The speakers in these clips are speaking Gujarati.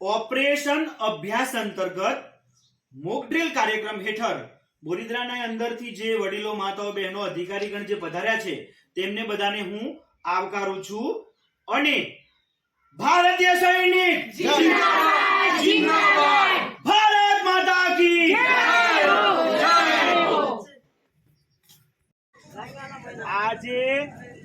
ઓપરેશન અભ્યાસ અંતર્ગત મોક ડ્રિલ કાર્યક્રમ હેઠળ બોરિદ્રાના અંદરથી જે વડીલો માતાઓ બહેનો અધિકારીગણ જે પધાર્યા છે તેમને બધાને હું આવકારું છું અને ભારતીય સૈનિક ભારત માતા કી આજે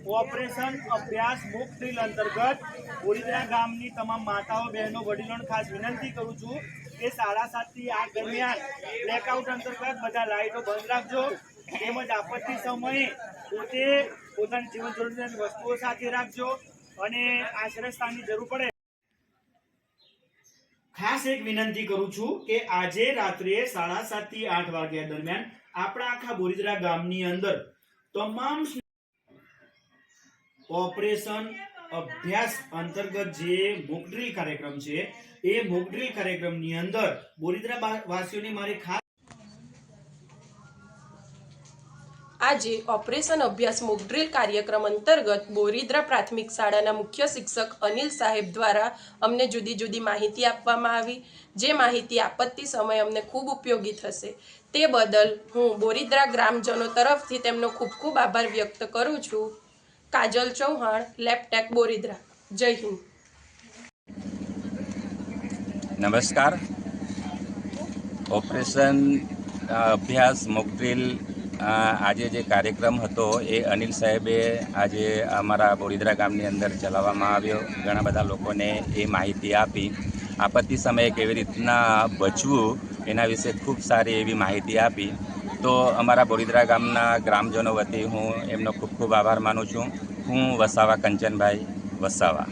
ઓપરેશન અભ્યાસ મુક્ત ડ્રીલ અંતર્ગત બોરીદરા ગામની તમામ માતાઓ, બહેનો, વડીલોને ખાસ વિનંતી કરું છું કે સાડા સાતથી આઠ દરમિયાન બ્લેકઆઉટ અંતર્ગત બધા લાઇટો બંધ રાખજો. તેમજ આપત્તિ સમયે પોતે પોતાની જીવન જરૂરિયાતની વસ્તુઓ સાથે રાખજો અને આશ્રયસ્થાનની જરૂર પડે. ખાસ એક વિનંતી કરું છું કે આજે રાત્રે સાડા સાતથી આઠ વાગ્યા દરમિયાન આપણા આખા બોરીદરા ગામની અંદર તમામ ઓપરેશન અભ્યાસ અંતર્ગત જે મોકડ્રીલ કાર્યક્રમ છે, એ મોકડ્રીલ કાર્યક્રમની અંદર બોરિદ્રા વાસીઓને મારી ખાસ આજે ઓપરેશન અભ્યાસ મોકડ્રીલ કાર્યક્રમ અંતર્ગત બોરિદ્રા પ્રાથમિક શાળાના મુખ્ય શિક્ષક અનિલ સાહેબ દ્વારા અમને જુદી જુદી માહિતી આપવામાં આવી. જે માહિતી આપત્તિ સમયે અમને ખૂબ ઉપયોગી થશે. તે બદલ હું બોરિદ્રા ગ્રામજનો તરફથી તેમનો ખૂબ ખૂબ આભાર વ્યક્ત કરું છું. કાજલ ચૌહાણ, લેપટેક બોરિદ્રા. જય હિન્દ. નમસ્કાર. ઓપરેશન અભ્યાસ મોકડ્રીલ આજે જે કાર્યક્રમ હતો એ અનિલ સાહેબે આજે અમારા બોરિદ્રા ગામની અંદર ચલાવવામાં આવ્યો. ઘણા બધા લોકોને એ માહિતી આપી. આપત્તિ સમયે કેવી રીતના બચવું એના વિશે ખૂબ સારી એવી માહિતી આપી. તો અમારા બોરીદરા ગામના ગ્રામજનો વતી હું એમનો ખૂબ ખૂબ આભાર માનું છું. હું વસાવા કંચનભાઈ વસાવા.